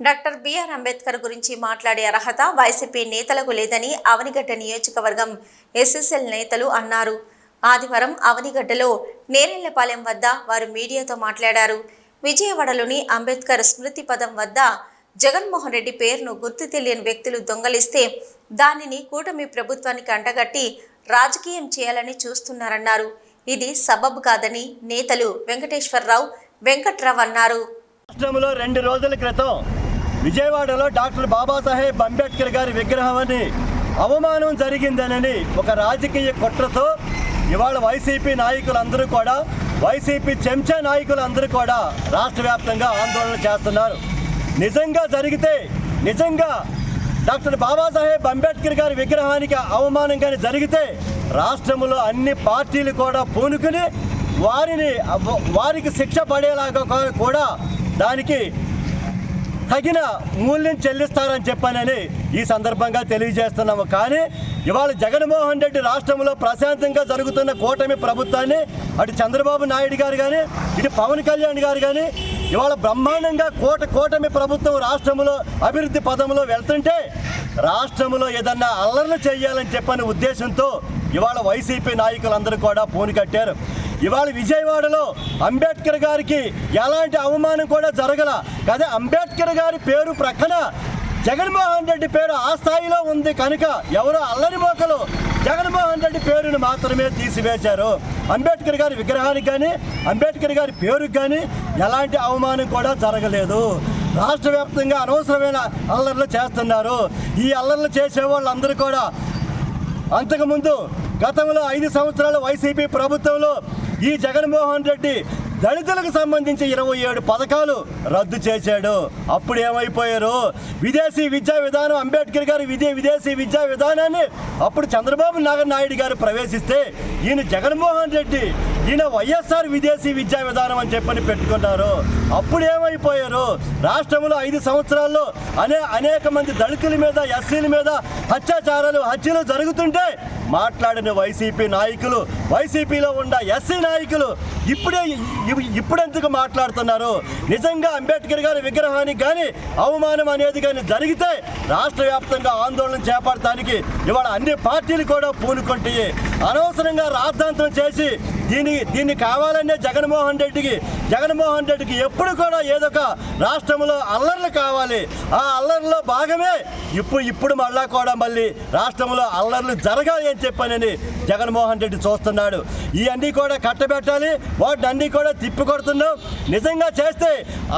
Doctor BR Ambedkar గురించి మాట్లాడే అర్హత వైసీపీ నేతలకు లేదని అవనిగడ్డ నియోజకవర్గం ఎస్ఎస్ఎల్ నేతలు అన్నారు. ఆదివారం అవనిగడ్డలో నేరెళ్ళపాలెం వద్ద వారు మీడియాతో మాట్లాడారు. విజయవాడలోని అంబేద్కర్ స్మృతి పదం వద్ద జగన్మోహన్ రెడ్డి పేరును గుర్తు తెలియని వ్యక్తులు దొంగలిస్తే దానిని కూటమి ప్రభుత్వానికి అంటగట్టి రాజకీయం చేయాలని చూస్తున్నారన్నారు. ఇది సబబు కాదని నేతలు వెంకటేశ్వరరావు వెంకట్రావు అన్నారు. రాష్ట్రంలో రెండు రోజుల క్రితం విజయవాడలో డాక్టర్ బాబాసాహెబ్ అంబేద్కర్ గారి విగ్రహాన్ని అవమానం జరిగిందనని ఒక రాజకీయ కుట్రతో ఇవాళ వైసీపీ నాయకులందరూ కూడా వైసీపీ చెంచా నాయకులందరూ కూడా రాష్ట్ర వ్యాప్తంగా ఆందోళన చేస్తున్నారు. నిజంగా జరిగితే నిజంగా డాక్టర్ బాబాసాహెబ్ అంబేద్కర్ గారి విగ్రహానికి అవమానం కానీ జరిగితే రాష్ట్రంలో అన్ని పార్టీలు కూడా పూనుకుని వారిని వారికి శిక్ష పడేలాగా కూడా దానికి తగిన మూల్యం చెల్లిస్తారని చెప్పానని ఈ సందర్భంగా తెలియజేస్తున్నాము. కానీ ఇవాళ జగన్మోహన్ రెడ్డి రాష్ట్రంలో ప్రశాంతంగా జరుగుతున్న కూటమి ప్రభుత్వాన్ని అటు చంద్రబాబు నాయుడు గారు కానీ ఇటు పవన్ కళ్యాణ్ గారు కానీ ఇవాళ బ్రహ్మాండంగా కోట కూటమి ప్రభుత్వం రాష్ట్రంలో అభివృద్ధి పదంలో వెళ్తుంటే రాష్ట్రంలో ఏదన్నా అల్లర్లు చేయాలని చెప్పని ఉద్దేశంతో ఇవాళ వైసీపీ నాయకులందరూ కూడా పూని కట్టారు. ఇవాళ విజయవాడలో అంబేద్కర్ గారికి ఎలాంటి అవమానం కూడా జరగల. కదా అంబేద్కర్ గారి పేరు ప్రక్కన జగన్మోహన్ రెడ్డి పేరు ఆ స్థాయిలో ఉంది కనుక ఎవరో అల్లరి మోకలు జగన్మోహన్ రెడ్డి పేరును మాత్రమే తీసివేశారు. అంబేద్కర్ గారి విగ్రహానికి కానీ అంబేద్కర్ గారి పేరుకి కానీ ఎలాంటి అవమానం కూడా జరగలేదు. రాష్ట్ర వ్యాప్తంగా అనవసరమైన అల్లర్లు చేస్తున్నారు. ఈ అల్లర్లు చేసే వాళ్ళందరూ కూడా అంతకుముందు గతంలో ఐదు సంవత్సరాల వైసీపీ ప్రభుత్వంలో ఈ జగన్మోహన్ రెడ్డి దళితులకు సంబంధించి ఇరవై ఏడు పథకాలు రద్దు చేశాడు. అప్పుడు ఏమైపోయారు విదేశీ విద్యా విధానం అంబేద్కర్ గారు విదే విదేశీ విద్యా విధానాన్ని అప్పుడు చంద్రబాబు నాగర్ నాయుడు గారు ప్రవేశిస్తే ఈయన జగన్మోహన్ రెడ్డి ఈయన వైఎస్ఆర్ విదేశీ విద్యా విధానం అని చెప్పని పెట్టుకున్నారు. అప్పుడు ఏమైపోయారు రాష్ట్రంలో ఐదు సంవత్సరాల్లో అనే అనేక మంది దళితుల మీద ఎస్సీల మీద అత్యాచారాలు హత్యలు జరుగుతుంటే మాట్లాడిన వైసీపీ నాయకులు వైసీపీలో ఉన్న ఎస్సీ నాయకులు ఇప్పుడే ఇప్పుడెందుకు మాట్లాడుతున్నారు? నిజంగా అంబేద్కర్ గారి విగ్రహానికి కానీ అవమానం అనేది కానీ జరిగితే రాష్ట్ర వ్యాప్తంగా ఆందోళన చేపడటానికి ఇవాళ అన్ని పార్టీలు కూడా పూనుకుంటాయి అనవసరంగా రాద్ధాంతం చేసి దీని దీన్ని కావాలనే జగన్మోహన్ రెడ్డికి జగన్మోహన్ రెడ్డికి ఎప్పుడు కూడా ఏదో ఒక రాష్ట్రంలో అల్లర్లు కావాలి. ఆ అల్లర్లో భాగమే ఇప్పుడు ఇప్పుడు మళ్ళా కూడా మళ్ళీ రాష్ట్రంలో అల్లర్లు జరగాలి అని చెప్పానని జగన్మోహన్ రెడ్డి చూస్తున్నాడు. ఇవన్నీ కూడా కట్టబెట్టాలి. వాటిని అన్నీ కూడా తిప్పి కొడుతున్నాం. నిజంగా చేస్తే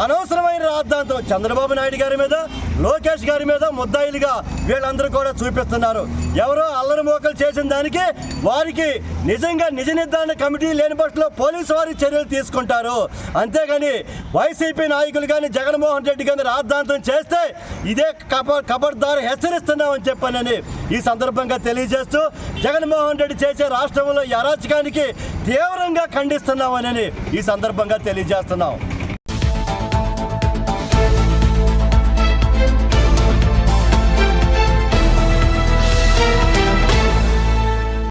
అనవసరమైన రాద్ధాంతం చంద్రబాబు నాయుడు గారి మీద లోకేష్ గారి మీద ముద్దాయిలుగా వీళ్ళందరూ కూడా చూపిస్తున్నారు. ఎవరో అల్లరి మోకలు చేసిన దానికి వారికి నిజంగా నిజ నిర్ధారణ కమిటీ లేని పక్షంలో పోలీసు వారి చర్యలు తీసుకుంటారు. అంతేగాని వైసీపీ నాయకులు కానీ జగన్మోహన్ రెడ్డి కానీ రాద్ధాంతం చేస్తే ఇదే కబ కబర్దారు హెచ్చరిస్తున్నామని చెప్పానని ఈ సందర్భంగా తెలియజేస్తూ జగన్మోహన్ రెడ్డి చేసే రాష్ట్రంలో ఈ అరాచకానికి తీవ్రంగా ఖండిస్తున్నామని ఈ సందర్భంగా తెలియజేస్తున్నాం.